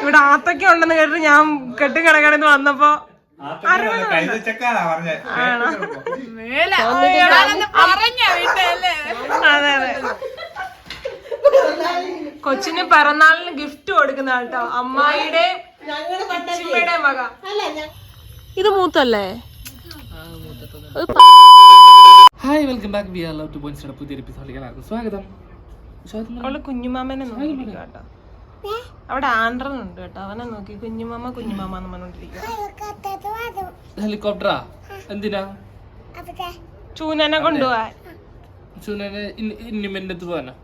ഇവിടെ ആത്തൊക്കെ ഉണ്ടെന്ന് കേട്ടിട്ട് ഞാൻ കെട്ടും കിടക്കണെന്ന് വന്നപ്പോ അതെ അതെ. കൊച്ചിന് പിറന്നാളിന് ഗിഫ്റ്റ് കൊടുക്കുന്ന കേട്ടോ. അമ്മായിയുടെ ചിമ്മയുടെ മക. ഇത് മൂത്തല്ലേ? Hi welcome back we are love to point പുതിയൊരു എപ്പിസോഡിലേക്ക് എല്ലാവർക്കും സ്വാഗതം. സ്വാഗതം അവൾ കുഞ്ഞുമാമനെ നോക്കി കേട്ടോ അവിടെ ആൻഡ്രൻ ഉണ്ട് കേട്ടോ. അവനെ നോക്കി. കുഞ്ഞുമാമ കുഞ്ഞുമാമ എന്ന് പറഞ്ഞോണ്ടിരിക്കുക ഹെലികോപ്റ്ററാ? എന്തിനാ? ചൂനനെ കൊണ്ടുപോവാൻ. ചൂനനെ ഇന്നിമെന്റ് അടുത്ത് പോകാനോ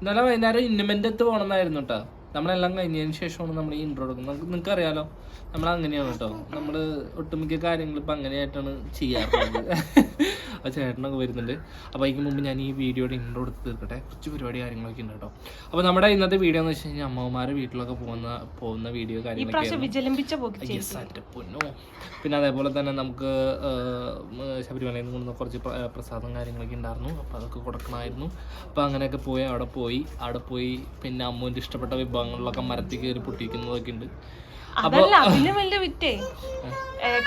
ഇന്നലെ വൈകുന്നേരം ഇന്നിമെന്റ് അടുത്ത് പോകണമെന്നായിരുന്നു കേട്ടോ. നമ്മളെല്ലാം കഴിഞ്ഞതിന് ശേഷമാണ് നമ്മൾ ഈ ഇൻട്രോ എടുക്കുന്നത്. നമുക്ക് നിങ്ങൾക്ക് അറിയാലോ നമ്മൾ അങ്ങനെയാണ് കേട്ടോ. നമ്മൾ ഒട്ടുമിക്ക കാര്യങ്ങൾ ഇപ്പം അങ്ങനെയായിട്ടാണ് ചെയ്യാറുള്ളത്. അപ്പോൾ ചേട്ടനൊക്കെ വരുന്നുണ്ട്. അപ്പോൾ അതിന് മുമ്പ് ഞാൻ ഈ വീഡിയോയുടെ ഇൻട്രോ എടുത്ത് തീർക്കട്ടെ. കുറച്ച് പരിപാടി കാര്യങ്ങളൊക്കെ ഉണ്ട് കേട്ടോ. അപ്പോൾ നമ്മുടെ ഇന്നത്തെ വീഡിയോ എന്ന് വെച്ച് കഴിഞ്ഞാൽ അമ്മമാരുടെ വീട്ടിലൊക്കെ പോകുന്ന പോകുന്ന വീഡിയോ കാര്യങ്ങളൊക്കെ എന്റെ പൊന്നോ പിന്നെ അതേപോലെ തന്നെ നമുക്ക് ശബരിമലയിൽ നിന്ന് കൊണ്ടുവന്ന കുറച്ച് പ്രസാദം കാര്യങ്ങളൊക്കെ ഉണ്ടായിരുന്നു. അപ്പോൾ അതൊക്കെ കൊടുക്കണമായിരുന്നു. അപ്പോൾ അങ്ങനെയൊക്കെ പോയി അവിടെ പോയി. അവിടെ പോയി പിന്നെ അമ്മുവിന്റെ ഇഷ്ടപ്പെട്ട വിഭവങ്ങളിലൊക്കെ മരത്തിൽ കയറി പൊട്ടിക്കുന്നതൊക്കെ ഉണ്ട്. അതല്ല അതിലും വലിയ വിറ്റേ.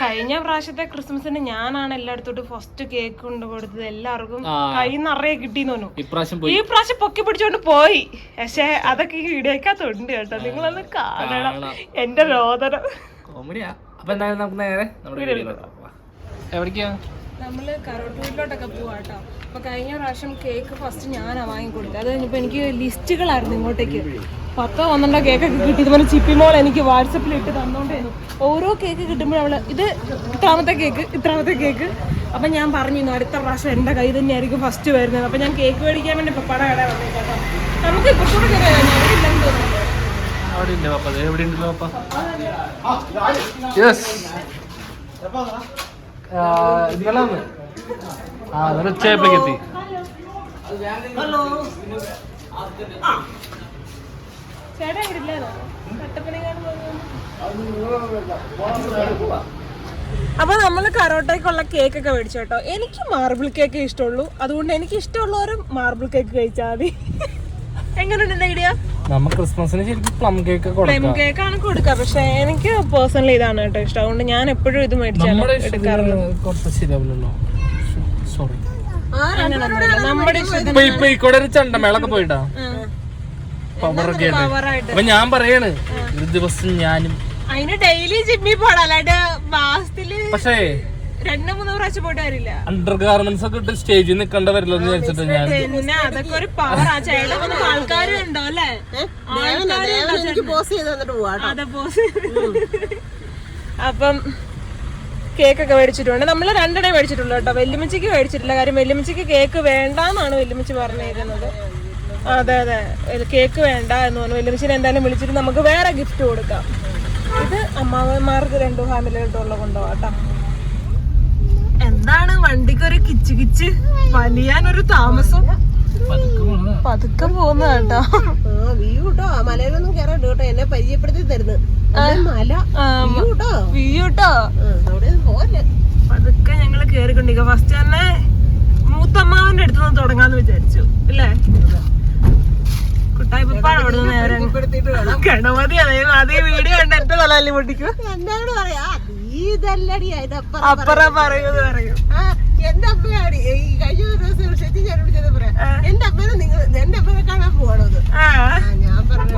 കഴിഞ്ഞ പ്രാവശ്യത്തെ ക്രിസ്മസിന് ഞാനാണ് എല്ലായിടത്തോട്ട് ഫസ്റ്റ് കേക്ക് കൊണ്ട് കൊടുത്തത്. എല്ലാവർക്കും. കൈ നിറയെ കിട്ടിന്ന് ഇപ്രാവശ്യം ഈ പ്രാവശ്യം പൊക്കി പിടിച്ചോണ്ട് പോയി. പക്ഷെ അതൊക്കെ ഈ വീഡിയോക്കകത്തുണ്ട് കേട്ടോ. നിങ്ങളൊന്ന് കാണണം. കാണാം. എന്റെ രോദനം കോമഡിയാ എന്തായാലും നമുക്ക് നേരെ നമ്മുടെ. എവിടേക്കാ? നമ്മൾ കരോട്ടൂരിലോട്ടൊക്കെ പോവാട്ടോ പോവാ കേട്ടോ. അപ്പൊ കഴിഞ്ഞ പ്രാവശ്യം കേക്ക് ഫസ്റ്റ് ഞാനാ വാങ്ങിക്കൊടുത്തത് അത് കഴിഞ്ഞപ്പോ എനിക്ക് ലിസ്റ്റുകളായിരുന്നു ഇങ്ങോട്ടേക്ക്. പത്തോ പന്ത്രണ്ടോ കേക്കൊക്കെ കിട്ടി. ഇതുപോലെ ചിപ്പിമോൾ എനിക്ക് വാട്സപ്പിൽ ഇട്ട് തന്നോണ്ടായിരുന്നു. ഓരോ കേക്ക് കിട്ടുമ്പോഴും അവൾ ഇത് ഇത്രാമത്തെ കേക്ക് ഇത്രാമത്തെ കേക്ക് അപ്പൊ ഞാൻ പറഞ്ഞിരുന്നു അടുത്ത പ്രാവശ്യം എന്റെ കൈ തന്നെയായിരിക്കും ഫസ്റ്റ് വരുന്നത്. അപ്പൊ ഞാൻ കേക്ക് മേടിക്കാൻ വേണ്ടി പപ്പട കട വന്നേക്കാം നമുക്ക് ഇപ്പൊ കൂടെ അവിടെ ഇല്ലെന്ന് തോന്നുന്നു. അവിടെ ഉണ്ട് പാപ്പ? എവിടെ ഉണ്ടല്ലോ പാപ്പ? യെസ് ആ ഇന്നലെ ഉച്ചയായപ്പോഴേക്ക് എത്തി. ചേട്ടാ ഇവിടെ ഇല്ലാന്നോ കട്ടപ്പനങ്ങാനും അപ്പൊ നമ്മൾ കരോട്ടയ്ക്കുള്ള കേക്ക് ഒക്കെ മേടിച്ചു കേട്ടോ. എനിക്ക് മാർബിൾ കേക്ക് ഇഷ്ടമുള്ളൂ. അതുകൊണ്ട് എനിക്ക് ഇഷ്ടമുള്ളവരും മാർബിൾ കേക്ക് കഴിച്ചാൽ മതി. എങ്ങനെയുണ്ട് ഐഡിയ നമ്മ ക്രിസ്മസിന് ശരിക്കും പ്ലം കേക്ക് പ്ലം കേക്ക് ആണ് കൊടുക്കുക പക്ഷെ എനിക്ക് പേഴ്സണലി ഇതാണ് കേട്ടോ ഇഷ്ടം. അതുകൊണ്ട് ഞാൻ എപ്പോഴും ഇത് മേടിച്ചാണ് കുറച്ച് ശരിയാവില്ലല്ലോ. സോറി നമ്മുടെ ഇപ്പൊ ഒരു ചണ്ടമേളൊക്കെ പോയിട്ടാ? പവറൊക്കെ അപ്പൊ ഞാൻ പറയാണ് ഒരു ദിവസം ഞാനും അതിന് ഡെയിലി ജിമ്മി പോടാ അല്ലാണ്ട് മാസത്തിൽ പക്ഷേ രണ്ടു മൂന്ന് പ്രാവശ്യം പോയിട്ട് വരില്ല. അണ്ടർ ഗാർമെന്റ്സ് ഒക്കെ ഇട്ട് സ്റ്റേജിൽ നിൽക്കേണ്ട വരില്ലോ എന്ന് വിചാരിച്ചിട്ട് ഞാൻ പിന്നെ അതൊക്കെ ഒരു പവറാ ചേട്ടൻ ആൾക്കാരും ഉണ്ടോ അല്ലേ? എനിക്ക് പോസ് ചെയ്ത് തന്നിട്ട് പോവാ അതെ പോസ് അപ്പം കേക്കൊക്കെ മേടിച്ചിട്ടുണ്ട്. നമ്മൾ രണ്ടെണ്ണേ മേടിച്ചിട്ടുള്ളൂ കേട്ടോ. വെല്ലുമിച്ചിക്ക് മേടിച്ചിട്ടില്ല. കാര്യം വെല്ലുമിച്ചിക്ക് കേക്ക് വേണ്ടെന്നാണ് വെല്ലുമിച്ച് പറഞ്ഞേക്കുന്നത് അതെ അതെ. കേക്ക് വേണ്ട എന്ന് പറഞ്ഞു. വെല്ലുമിച്ചിനെ എന്തായാലും വിളിച്ചിട്ട് നമുക്ക് വേറെ ഗിഫ്റ്റ് കൊടുക്കാം. ഇത് അമ്മാവന്മാർക്ക് രണ്ടു ഫാമിലിയായിട്ടുള്ള കൊണ്ടുപോകാം കേട്ടോ. എന്താണ് വണ്ടിക്ക് ഒരു കിച്ച് കിച്ച് വലിയാൻ ഒരു താമസം. പതുക്കെ പോകുന്ന കേട്ടോ. വ്യൂ കേട്ടോ മലയിലൊന്നും കേറാണ്ട് കേട്ടോ. എന്നെ പരിചയപ്പെടുത്തി തരുന്നു. മല. വ്യൂ കേട്ടോ അവിടെ പോലെ പതുക്കെ ഞങ്ങൾ കേറിക്കൊണ്ടിരിക്കുക ഫസ്റ്റ് തന്നെ മൂത്തമ്മാവന്റെ അടുത്ത് നിന്ന് തുടങ്ങാന്ന് വിചാരിച്ചു. അല്ലേ ഗണപതി അതേ അതേ വീഡിയോ കണ്ട് എന്റെ തലല്ലി പൊട്ടിക്കും എന്നോട് പറയാ? ഇതല്ലടി അപ്പറ പറയുന്നത് പറയും. എന്റെ അമ്മയാടി ഈ കഴിഞ്ഞ ദിവസം ഷെറ്റി ഞാൻ വിളിച്ചത് പറയാം. എന്റെ അമ്മേനെ നിങ്ങൾ എന്റെ അമ്മേനെ കാണാൻ പോകണത്. ഞാൻ പറഞ്ഞു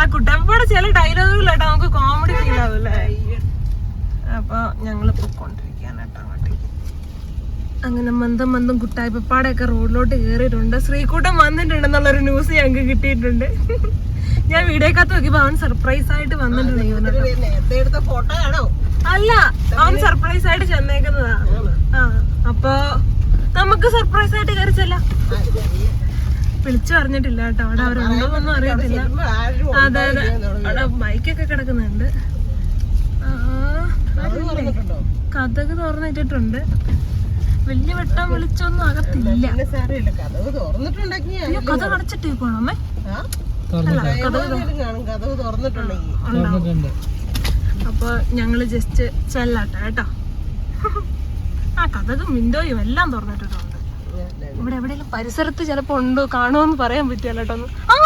ആ കുട്ടപ്പയുടെ ചില ഡയലോഗുകളാട്ടോ നമുക്ക് കോമഡി ഫീൽ ആവും അല്ലേ? അപ്പൊ ഞങ്ങൾ പൊക്കോണ്ടിരിക്കാണ് കേട്ടോ അങ്ങോട്ടേക്ക്. അങ്ങനെ മന്ദം മന്ദം കുട്ടായ്പപ്പാടൊക്കെ റോഡിലോട്ട് കയറിയിട്ടുണ്ട്. ശ്രീകൂട്ടം വന്നിട്ടുണ്ടെന്നുള്ളൊരു ന്യൂസ് ഞങ്ങൾക്ക് കിട്ടിയിട്ടുണ്ട്. ഞാൻ വീഡിയോക്കകത്ത് നോക്കിയപ്പോ അവൻ സർപ്രൈസ് ആയിട്ട് വന്നിട്ടുണ്ട് ഫോട്ടോ ആണോ? അല്ല അവൻ സർപ്രൈസ് ആയിട്ട് ചെന്നേക്കുന്നതാ. ആ അപ്പൊ നമുക്ക് സർപ്രൈസ് ആയിട്ട് കയറി ചെല്ലാം വിളിച്ചു പറഞ്ഞിട്ടില്ല കേട്ടോ. അവിടെ അവരുണ്ടോന്നൊന്നും അറിയത്തില്ല. അതെ അതെ. അവിടെ ബൈക്കൊക്കെ കിടക്കുന്നുണ്ട്. കഥക് തുറന്നിട്ടിട്ടുണ്ട്. വലിയ വെട്ടം വിളിച്ചൊന്നും അകത്തില്ല. കഥ അടച്ചിട്ട് അമ്മേ? അപ്പൊ ഞങ്ങൾ ജസ്റ്റ് ചെല്ലാട്ടെ കേട്ടോ? ആ കഥകും വിൻഡോയും എല്ലാം തുറന്നിട്ടിട്ടുണ്ട്. ഇവിടെ എവിടെയെങ്കിലും പരിസരത്ത് ചിലപ്പോ ഉണ്ടോ കാണുമോ എന്ന് പറയാൻ പറ്റില്ല കേട്ടോ. ആ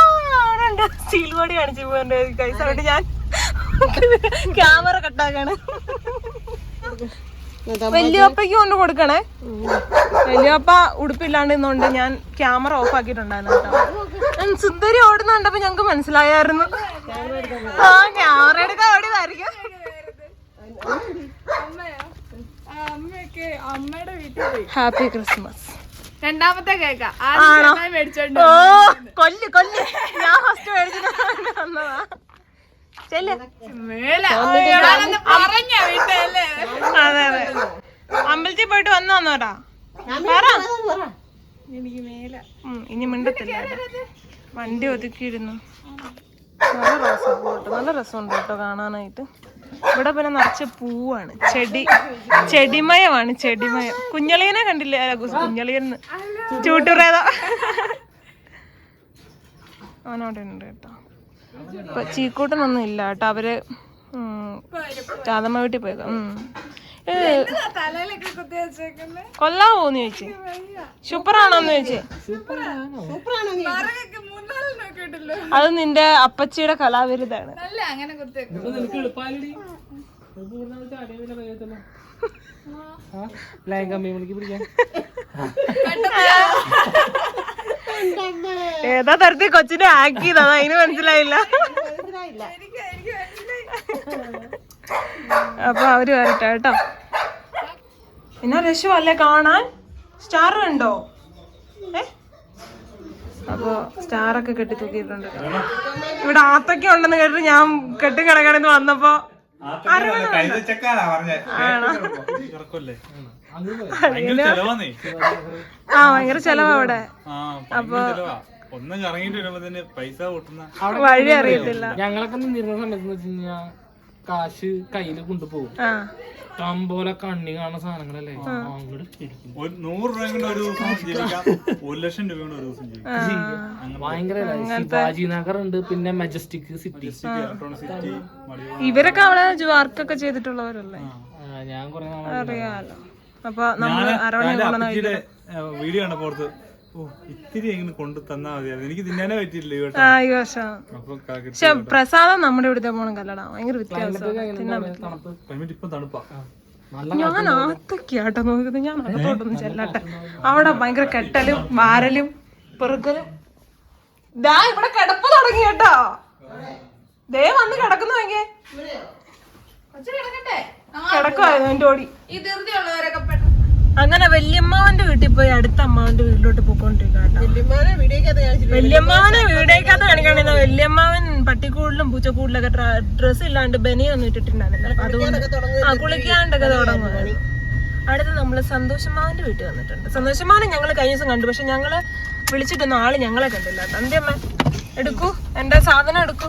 അവിടെ എന്റെ സ്റ്റീൽ ബോഡി കാണിച്ചു പോകണ്ടേ കൈസ ഞാൻ. ക്യാമറ കട്ടാക്കാണ്. വലിയപ്പയ്ക്ക് കൊണ്ട് കൊടുക്കണേ. വലിയപ്പ ഉടുപ്പില്ലാണ്ട് ഇന്നുകൊണ്ട് ഞാൻ ക്യാമറ ഓഫ് ആക്കിയിട്ടുണ്ടായിരുന്നു കേട്ടോ. സുന്ദരി ഓടുന്നുണ്ടപ്പോ ഞങ്ങക്ക് മനസ്സിലായായിരുന്നു. ആ ക്യാമറ എടുക്കാൻ ഓടിയതായിരിക്കും. അമ്മയൊക്കെ അമ്മയുടെ വീട്ടിൽ പോയി ഹാപ്പി ക്രിസ്മസ് രണ്ടാമത്തെ കേക്ക മേടിച്ചോണ്ട് ഓ കൊല്ല് കൊല്ല്. ഞാൻ ഫസ്റ്റ് മേടിച്ചിട്ട് വന്നതാ. ചെല്ല്. മേലെ ഞാനന്ന് പറഞ്ഞ അതെ അതെ. അമ്പലത്തിൽ പോയിട്ട് വന്നു വന്നോടാ. പറ. എനിക്ക് മേല. ഇനി മിണ്ടത്തില്ല. വണ്ടി ഒതുക്കിയിരുന്നു. നല്ല റോസപ്പൂ കേട്ടോ. നല്ല രസമുണ്ട് കേട്ടോ കാണാനായിട്ട്. ഇവിടെ പിന്നെ നിറച്ച പൂവാണ്. ചെടി ചെടിമയമാണ് ചെടിമയം. കുഞ്ഞളിയനെ കണ്ടില്ലേ? കുഞ്ഞളിയെന്ന് ചൂട്ടുറേതാ അവനവിടെ ഉണ്ട് കേട്ടോ. ഇപ്പൊ ചീക്കൂട്ടനൊന്നും ഇല്ല കേട്ടോ. അവർ രാധമ്മ വീട്ടിൽ പോയേക്കാം. കൊല്ലാവോന്ന് ചോദിച്ചേ. സൂപ്പറാണോന്ന് ചോദിച്ചേ. അത് നിന്റെ അപ്പച്ചിയുടെ പിടിക്കാൻ ഏതാ തരത്തിൽ കൊച്ചിനെ ആക്കിയതാ അതാ അതിന് മനസ്സിലായില്ല. എനിക്ക് എനിക്ക് മനസ്സിലായി അപ്പൊ അവർ വരട്ടെ കേട്ടോ. പിന്നെ രശു അല്ലേ കാണാൻ? സ്റ്റാർ ഉണ്ടോ ഏ? അപ്പൊ സ്റ്റാറൊക്കെ കെട്ടി തൂക്കിയിട്ടുണ്ട് ഇവിടെ ആത്തൊക്കെ ഉണ്ടെന്ന് കേട്ടിട്ട് ഞാൻ കെട്ടി കിടക്കണെന്ന് വന്നപ്പോ കൈതച്ചക്കാനാ പറഞ്ഞേ. ഇറക്കല്ലേ അങ്ങ് പോയി. ഭയങ്കര ചെലവാന്നേ. ആ ഭയങ്കര ചെലവാ അവിടെ. ഒന്നും ഇറങ്ങിട്ട് ഒന്ന് കറങ്ങിട്ട് വരുമ്പോ തന്നെ പൈസ കൂട്ടുന്ന അവിടെ വഴി അറിയത്തില്ല. ഞങ്ങളൊക്കെ സമയത്ത് കഴിഞ്ഞാ കാശ് കയ്യിൽ കൊണ്ടുപോകും. ആ. കണ്ണി കാണുന്ന സാധനങ്ങളല്ലേ? ഒരു നൂറ് രൂപ കൊണ്ട് ഒരു ദിവസം ജീവിക്കാം. ഒരു ലക്ഷം രൂപ കൊണ്ട് ഒരു ദിവസം ജീവിക്കാം. ഭയങ്കര ശിവാജി നഗർ ഉണ്ട് പിന്നെ മെജസ്റ്റിക് സിറ്റി ഇവരൊക്കെ അവിടെ വർക്കൊക്കെ ചെയ്തിട്ടുള്ളവരല്ലേ? ഞാൻ കുറെ അറിയാലോ. അപ്പൊ നമ്മൾ അരവണ വീഡിയോ ആണ് പക്ഷെ പ്രസാദം നമ്മുടെ ഇവിടുത്തെ പോണം കല്ലടാ. ഭയങ്കര വ്യത്യാസം. ഞാൻ ആത്തൊക്കെയാട്ടോ നോക്കുന്നത്. ഞാൻ അകത്തോട്ടൊന്നും ചെല്ലട്ടെ അവിടെ ഭയങ്കര കെട്ടലും വാരലും പെറുക്കലും. ദാ ഇവിടെ കിടപ്പ് തുടങ്ങി കേട്ടോ. ദേ വന്ന് കിടക്കുന്നു ഭയങ്കര കിടക്കുമായിരുന്നു എന്റെ ഓടി. ഈ ധൃതിയുള്ളവരൊക്കെ അങ്ങനെ വല്യമ്മാവന്റെ വീട്ടിൽ പോയി അടുത്ത അമ്മാവന്റെ വീട്ടിലോട്ട് പോയിക്കൊണ്ടിരിക്കുക വല്യമ്മാവനെ വീടേക്കകത്ത് കാണിക്കണെന്ന വല്യമ്മാവൻ പട്ടിക്കൂടിലും പൂച്ചക്കൂടിലൊക്കെ ഡ്രസ് ഇല്ലാണ്ട് ബനിയൊന്നും ഇട്ടിട്ടുണ്ടായിരുന്നില്ല. അതുകൊണ്ട് ആ കുളിക്കാണ്ടൊക്കെ തുടങ്ങും. അടുത്ത് നമ്മൾ സന്തോഷമാവന്റെ വീട്ടിൽ വന്നിട്ടുണ്ട്. സന്തോഷമാവനെ ഞങ്ങൾ കഴിഞ്ഞ ദിവസം കണ്ടു. പക്ഷെ ഞങ്ങൾ വിളിച്ചിട്ടൊന്നും ആൾ ഞങ്ങളെ കണ്ടില്ല. അന്ത്യമ്മ എന്റെ അമ്മ എടുക്കൂ. എന്റെ സാധനം എടുക്കൂ.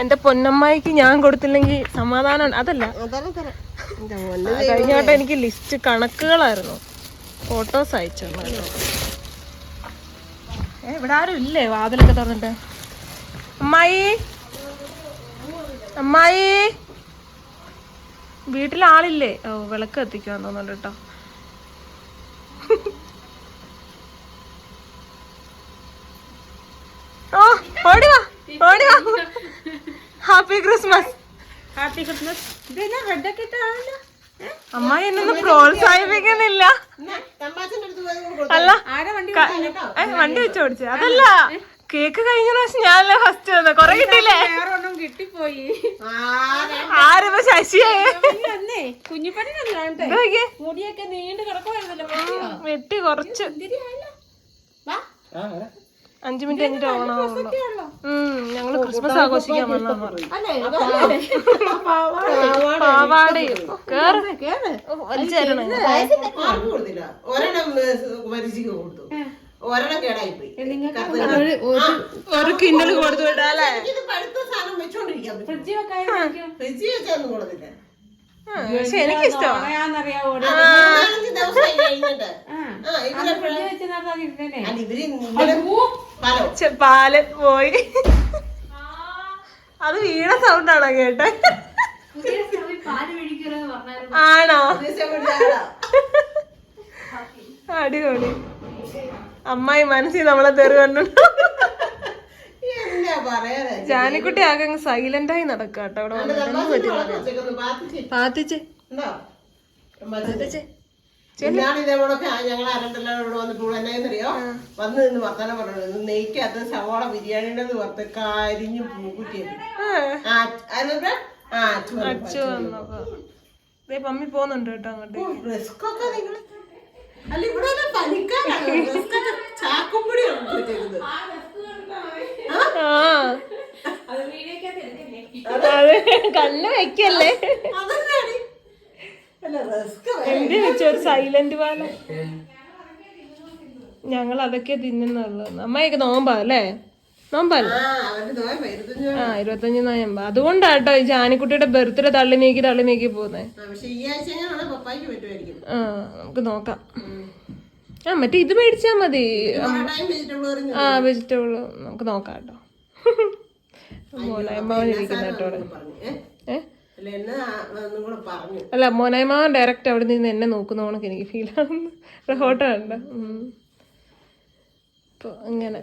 എന്റെ പൊന്നമ്മായിക്ക് ഞാൻ കൊടുത്തില്ലെങ്കിൽ സമാധാനം. അതല്ല. കഴിഞ്ഞ വട്ടം എനിക്ക് ലിസ്റ്റ് കണക്കുകളായിരുന്നു. ഫോട്ടോസ് അയച്ചു ഏ ഇവിടെ ആരും ഇല്ലേ? വാതിലൊക്കെ തുറന്നിട്ട്. അമ്മായി. അമ്മായി. വീട്ടിൽ ആളില്ലേ? ഓ വിളക്ക് എത്തിക്കാൻ തോന്നുന്നുണ്ട് കേട്ടോ. ഓ ഓടി വാ ഓടി വാ. ഹാപ്പി ക്രിസ്മസ് ഹാപ്പി ക്രിസ്മസ് ഇതെന്നാ ഹെഡൊക്കെ ഇട്ടാണല്ലോ. അമ്മ എന്നൊന്നും പ്രോത്സാഹിപ്പിക്കുന്നില്ല. അല്ല. വണ്ടി വെച്ച് ഓടിച്ചത് അതല്ല കേക്ക് കഴിഞ്ഞ പ്രാവശ്യം ഞാനല്ലേ ഫസ്റ്റ് വന്നത്. കൊറേ കിട്ടില്ലേ കിട്ടിപ്പോയി. ആരപ്പോ ഇത് നോക്കിയേ. മുടിയൊക്കെ നീണ്ട് കിടക്കുവായിരുന്നല്ലോ. വെട്ടി കുറച്ച്. വാ. അഞ്ചു മിനിറ്റ് കഴിഞ്ഞിട്ട് ഉം ഞങ്ങൾ ക്രിസ്മസ് ആഘോഷിക്കാൻ വന്നാന്ന് പറഞ്ഞു. അല്ലേ ഇതല്ലേ? പാവാടയും. കേറ്. കേറ്. ഓ, ആർക്കും കൊടുത്തില്ല. ഒരെണ്ണം വരിച്ചിക്ക് കൊടുത്തു. ഒരെണ്ണം കേടായി. പോയി ഒരു കിന്നൽ കൊടുത്തു പക്ഷെ എനിക്കിഷ്ടമാണ് പറയാന്നറിയാവോ പാൽ? പോയി. അത് വീണ സൗണ്ടാണോ കേട്ടെ? ആണോ. അടിപൊളി. അമ്മായി മനസ്സിൽ നമ്മളെ തെറി എന്നെ ജാനിക്കുട്ടി ആകെ അങ്ങ് സൈലന്റ് ആയി നടക്കാട്ടോ. കേട്ടോ അവിടെ പാത്തിച്ചേ. പാത്തിച്ച്. ഞാണ് ഇതേപോലൊക്കെ ഞങ്ങൾ ആരണ്ടെല്ലാം ഇവിടെ വന്നിട്ട് ഇവിടെ എന്നാന്നറിയോ വന്ന് നിന്ന് വർത്തമാനം പറഞ്ഞു നെയ്ക്കകത്ത് സവാള ബിരിയാണിയുടെ വറുത്ത് കരിഞ്ഞു പൂക്കുറ്റിയത് വന്നു. ദേ പമ്മി പോകുന്നുണ്ട് കേട്ടോ അങ്ങോട്ട്. റിസ്ക് ഒക്കെ നിങ്ങൾ അല്ല ഇവിടെ പനിക്കാരാണ് ആ അതെ കണ്ണ് വെക്കല്ലേ? എന്ത് വെച്ച ഒരു സൈലന്റ് പാല ഞങ്ങൾ അതൊക്കെ തിന്നുന്നുള്ളു അമ്മയൊക്കെ നോമ്പാ അല്ലേ? നോമ്പല്ല ആ അവന്റെ നോയ ഇരുപത്തഞ്ച് നോയമ്പ. അതുകൊണ്ടാട്ടോ ഈ ജാനിക്കുട്ടിയുടെ ബർത്ത്ഡേ തള്ളി നീക്കി തള്ളി നീക്കി പോകുന്നേ പക്ഷെ ഈ ആഴ്ച എങ്ങനെയാണ് പപ്പായ്ക്ക് ആ നമുക്ക് നോക്കാം. ആ മറ്റേ ഇത് മേടിച്ചാ മതി. ആ വെജിറ്റബിൾ നമുക്ക് നോക്കാം കേട്ടോ. മോനായ്മ ഇരിക്കുന്ന കേട്ടോ? ഏ? അല്ല മോനായ്മാവൻ ഡയറക്റ്റ് അവിടെ നിന്ന് എന്നെ നോക്കുന്ന കണക്ക് എനിക്ക് ഒരു ഫോട്ടോ ഉണ്ട് അങ്ങനെ.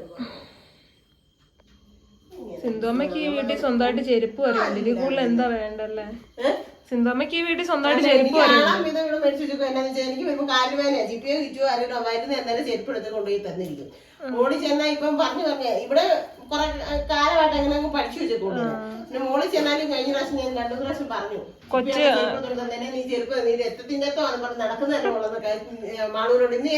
സിന്ധുമ്മക്ക് ഈ വീട്ടിൽ സ്വന്തമായിട്ട് ചെരുപ്പ് വരും. ഇതിൽ കൂടുതൽ എന്താ വേണ്ടല്ലേ? സിന്ധുമ്മക്ക് ഈ വീട്ടിൽ സ്വന്തമായിട്ട് ചെരുപ്പ് വരും. മേടിച്ചു ചുരുക്കം എന്നാന്ന് വെച്ചാൽ എനിക്ക് വരുമ്പോൾ കാലുവേനയാ ചിപ്പിയോ കിച്ചോ അറിയണോ മരുന്ന് എന്തായാലും ചെരുപ്പ് എടുത്ത് കൊണ്ടുപോയി തന്നിരിക്കും മോളി ചെന്നാൽ ഇപ്പം പറഞ്ഞു പറഞ്ഞു ഇവിടെ കുറെ കാലമായിട്ട് അങ്ങനെ അങ്ങ് പഠിച്ചു വെച്ചിട്ടുണ്ട്. പിന്നെ മോളിൽ ചെന്നാലും കഴിഞ്ഞ പ്രാവശ്യം ഞാൻ രണ്ടു പ്രാവശ്യം പറഞ്ഞു. നീ ചെരുപ്പ് നീ നടക്കുന്നതല്ലേ മാളൂരോട് എന്ന്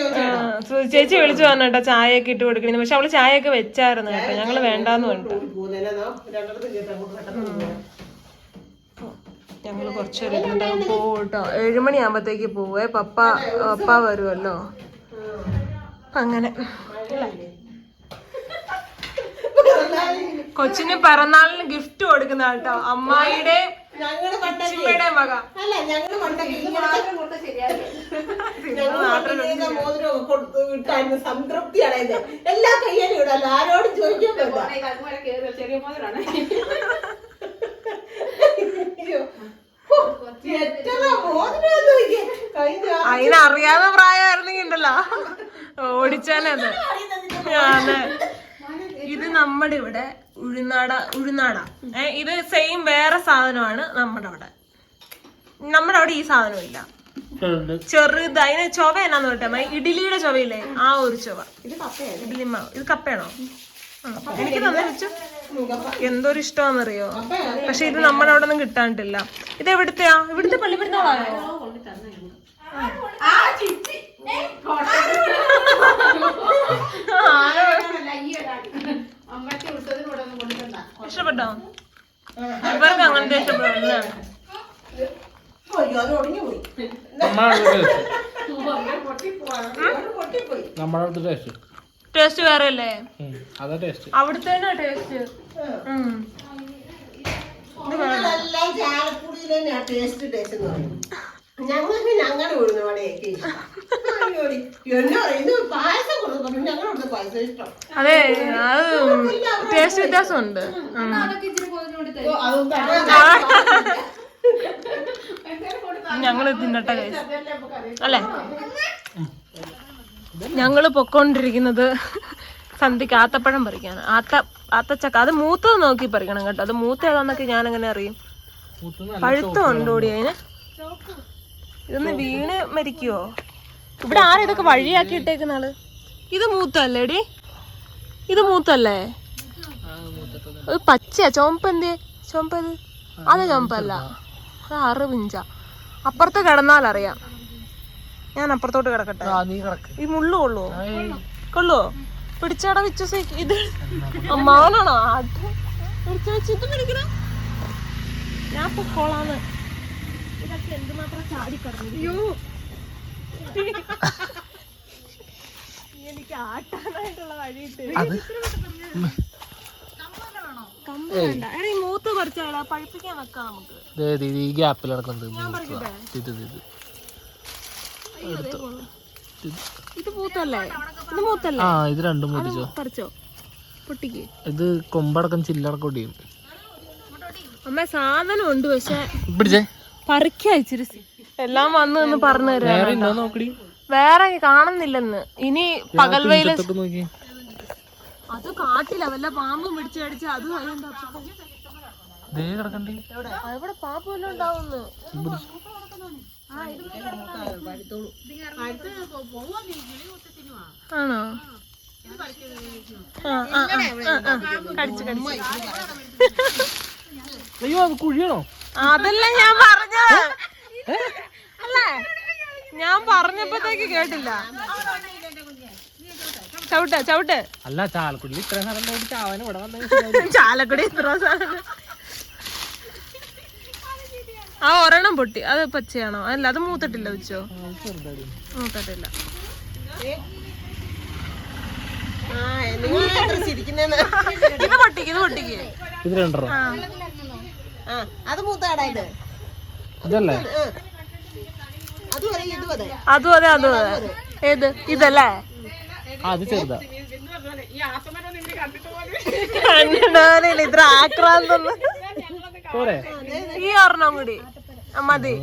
ചോദിച്ചോ ചേച്ചി വിളിച്ചു പറഞ്ഞു കേട്ടോ ചായയൊക്കെ ഇട്ട് കൊടുക്കണേ പക്ഷെ അവൾ ചായയൊക്കെ വെച്ചായിരുന്നു കേട്ടോ. ഞങ്ങൾ വേണ്ടാന്ന് പറഞ്ഞു പോകുന്നതിനോ കുറച്ച് ഇരുന്നിട്ട് പോവും കേട്ടോ ഏഴുമണി ആകുമ്പത്തേക്ക് പോവേ. പപ്പ പപ്പ വരുമല്ലോ അങ്ങനെ. കൊച്ചിന് പിറന്നാളിന് ഗിഫ്റ്റ് കൊടുക്കുന്ന കേട്ടോ. അമ്മായിയുടെ മക അല്ല ഞങ്ങൾ പണ്ടൊക്കെ ഇങ്ങനെ മോതിരം കൊടുത്ത് വിട്ടായിരുന്നു. സംതൃപ്തി അടയുന്നത് എല്ലാ കയ്യാലും ഇടാലോ ആരോടും ചോദിക്കാൻ പറ്റില്ല. ചെറിയ മോതിരാണ്. അയ്യോ. പ്രായമായിരുന്നെങ്കിണ്ടല്ലോ കഴിഞ്ഞ അതിനറിയാവുന്ന ഓടിച്ചാലേ അത്. അതെ. ഇത് നമ്മുടെ ഇവിടെ ഉഴുന്നാട ഉഴുന്നാട. ഏ ഇത് സെയിം വേറെ സാധനമാണ് നമ്മുടെ അവിടെ. നമ്മുടെ അവിടെ ഈ സാധനം ഇല്ല. ചെറുത് അതിന് ചൊവ എന്നാന്ന് പറഞ്ഞാൽ ഇഡ്ഡലിയുടെ ചൊവയില്ലേ? ആ ഒരു ചൊവ. ഇഡ്ഡലി മാവ്. ഇത് കപ്പയാണോ? എനിക്ക് തന്നെ വെച്ചു. എന്തൊരു ഇഷ്ടമാണെന്നറിയോ പക്ഷെ ഇത് നമ്മുടെ അവിടെ ഒന്നും കിട്ടാണ്ടില്ല ഇത് എവിടുത്തെയാ ഇവിടുത്തെ കൊടുക്കണ്ട ഇഷ്ടപ്പെട്ടോ? ഇവർക്ക് അങ്ങനത്തെ ഇഷ്ടപ്പെടില്ല അയ്യോ ടേസ്റ്റ് വേറെ അല്ലേ അവിടുത്തെ ടേസ്റ്റ്. ഞങ്ങൾക്ക് ഞങ്ങളുടെ ഉഴുന്ന വടയൊക്കെ അതെ അത് ടേസ്റ്റ് വ്യത്യാസമുണ്ട്. ഞങ്ങൾ തിന്നട്ടെ. അല്ലേ? ഞങ്ങൾ പൊക്കോണ്ടിരിക്കുന്നത് സന്ധ്യക്ക് ആത്തപ്പഴം പറിക്കാണ് ആത്ത ആത്തച്ചക്ക. അത് മൂത്തത് നോക്കി പറിക്കണം കേട്ടോ. അത് മൂത്ത ഏതാന്നൊക്കെ ഞാൻ അങ്ങനെ അറിയും പഴുത്തം കൂടി അതിന്? ഇതൊന്ന് വീണ് മരിക്കുവോ? ഇവിടെ ആരാ ഇതൊക്കെ വഴിയാക്കി ഇട്ടേക്കുന്ന ആൾ? ഇത് മൂത്തല്ലേടി ഇത് മൂത്തല്ലേ അത് പച്ചയാ. ചോമ്പ് എന്തേ ചോമ്പ് ഇത് അത് ചോമ്പല്ല അത് ആറ് പിഞ്ച അപ്പുറത്ത് കിടന്നാലറിയാം. ഞാൻ അപ്പുറത്തോട്ട് കിടക്കട്ടെ. ഈ മുള്ളു കൊള്ളുവോ? കൊള്ളുവോ? പിടിച്ചട വെച്ച ഇത് മാനാണോ പിടിച്ച വെച്ച് ഇത് പിടിക്കണ ഞാൻ പൊക്കോളാന്ന് ഇതൊക്കെ എന്തുമാത്രം അയ്യോ. എനിക്ക് ആട്ടാനായിട്ടുള്ള വഴിയിട്ട് മൂത്ത് പറിച്ചാടാ പഴുപ്പിക്കാൻ വെക്കാം നമുക്ക്. ഈ ഗ്യാപ്പിൽ കിടക്കുന്നത് ഇത് ഇത് മൂത്തല്ലേ? ഇത് മൂത്തല്ലേ? ആ ഇത് രണ്ടും പറിച്ചോ. പൊട്ടിക്ക്. ഇത് കൊമ്പടക്കം ചില്ലടക്കം ഒടിയും. അമ്മ സാധനം ഉണ്ട് പക്ഷെ പിടിച്ചേ. പറിക്കാ ഇച്ചിരി എല്ലാം വന്നു എന്ന് പറഞ്ഞു തരാം വേറെ കാണുന്നില്ലെന്ന്. ഇനി പകൽ വെയിൽ അത് കാട്ടില്ല വല്ല പാമ്പും പിടിച്ചു കടിച്ച് അതും കിടക്കണ്ടേ. പാമ്പ് വല്ലതും ഉണ്ടാവുന്നു ആണോ? അയ്യോ അത് കുഴിയാണോ? അതല്ല ഞാൻ പറഞ്ഞത്. അല്ലേ? ഞാൻ പറഞ്ഞപ്പോഴത്തേക്ക് കേട്ടില്ല. ചവിട്ട് ചവിട്ട്. അല്ല ചാലക്കുടി ഇത്ര സാധനം ചാവന ഇവിടെ വന്നു. ചാലക്കുടി ഇത്ര സാധനം. ആ ഒരെണ്ണം പൊട്ടി. അത് പച്ചയാണോ? അല്ല അത് മൂത്തിട്ടില്ല വെച്ചോ മൂത്തിട്ടില്ല. ഇത് പൊട്ടിക്ക് ഇത് പൊട്ടിക്ക് ഇത് രണ്ടെണ്ണം. ആ. ആ അത് മൂത്താടാ ഇത്. അതല്ലേ? ആ. അതും അതെ ഇതും അതെ. അതും അതെ ഏത്? ഇതല്ലേ? ആ അത് ചെറുതാ. ആക്രാന്തം ഈ ഒരെണ്ണം കൂടി. മതി.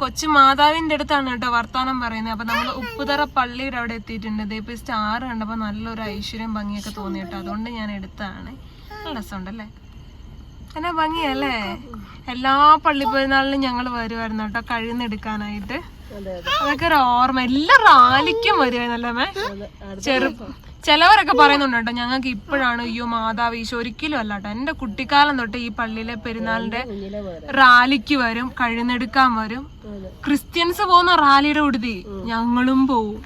കൊച്ചു മാതാവിന്റെ അടുത്താണ് കേട്ടോ വർത്താനം പറയുന്നത്. അപ്പൊ നമ്മൾ ഉപ്പുതറ പള്ളിയുടെ അവിടെ എത്തിയിട്ടുണ്ട്. ഇപ്പൊ സ്റ്റാർ കണ്ടപ്പോ നല്ലൊരു ഐശ്വര്യം ഭംഗിയൊക്കെ തോന്നി കേട്ടോ. അതുകൊണ്ട് ഞാൻ എടുത്താണ് നല്ല രസമുണ്ടല്ലേ? എന്നാ ഭംഗിയല്ലേ? എല്ലാ പള്ളി പെരുന്നാളിലും ഞങ്ങൾ വരുമായിരുന്നു കേട്ടോ കഴിന്നെടുക്കാനായിട്ട്. അതൊക്കെ ഒരു ഓർമ്മ. എല്ലാ റാലിക്കും വരുമായിരുന്നല്ലേ മേ ചെറു ചിലവരൊക്കെ പറയുന്നുണ്ട് കേട്ടോ ഞങ്ങൾക്ക് ഇപ്പോഴാണ് അയ്യോ മാതാവ് ഈശോ ഒരിക്കലും അല്ല കേട്ടോ. എന്റെ കുട്ടിക്കാലം തൊട്ട് ഈ പള്ളിയിലെ പെരുന്നാളിന്റെ റാലിക്ക് വരും കഴുന്നെടുക്കാൻ വരും. ക്രിസ്ത്യൻസ് പോകുന്ന റാലിയുടെ ഉടുതി ഞങ്ങളും പോവും.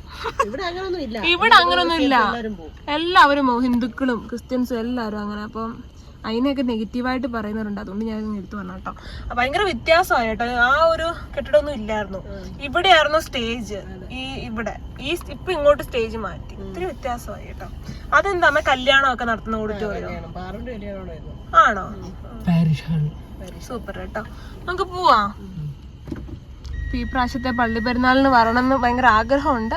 ഇവിടെ അങ്ങനൊന്നും ഇല്ല. എല്ലാവരും പോവും. ഹിന്ദുക്കളും ക്രിസ്ത്യൻസും എല്ലാവരും അങ്ങനെ. അപ്പം അതിനെയൊക്കെ നെഗറ്റീവായിട്ട് പറയുന്നവരുണ്ട്. അതുകൊണ്ട് ഞാൻ എടുത്തു പറഞ്ഞു കേട്ടോ ഭയങ്കര വ്യത്യാസമായി കേട്ടോ ആ ഒരു കെട്ടിടമൊന്നും ഇല്ലായിരുന്നു. ഇവിടെയായിരുന്നു സ്റ്റേജ്. ഈ ഇവിടെ. ഈ ഇപ്പൊ ഇങ്ങോട്ട് സ്റ്റേജ് മാറ്റി. ഇത്തിരി വ്യത്യാസമായി കേട്ടോ അതെന്താ? അമ്മ കല്യാണം ഒക്കെ നടത്തുന്ന ഓഡിറ്റോറിയം? ആണോ സൂപ്പർ കേട്ടോ നമുക്ക് പോവാ. ഈ പ്രാവശ്യത്തെ പള്ളി പെരുന്നാളിന് വരണമെന്ന് ഭയങ്കര ആഗ്രഹമുണ്ട്.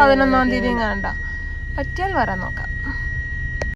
പതിനൊന്നാം തീയതി കണ്ട പറ്റിയാൽ വരാൻ നോക്കാം.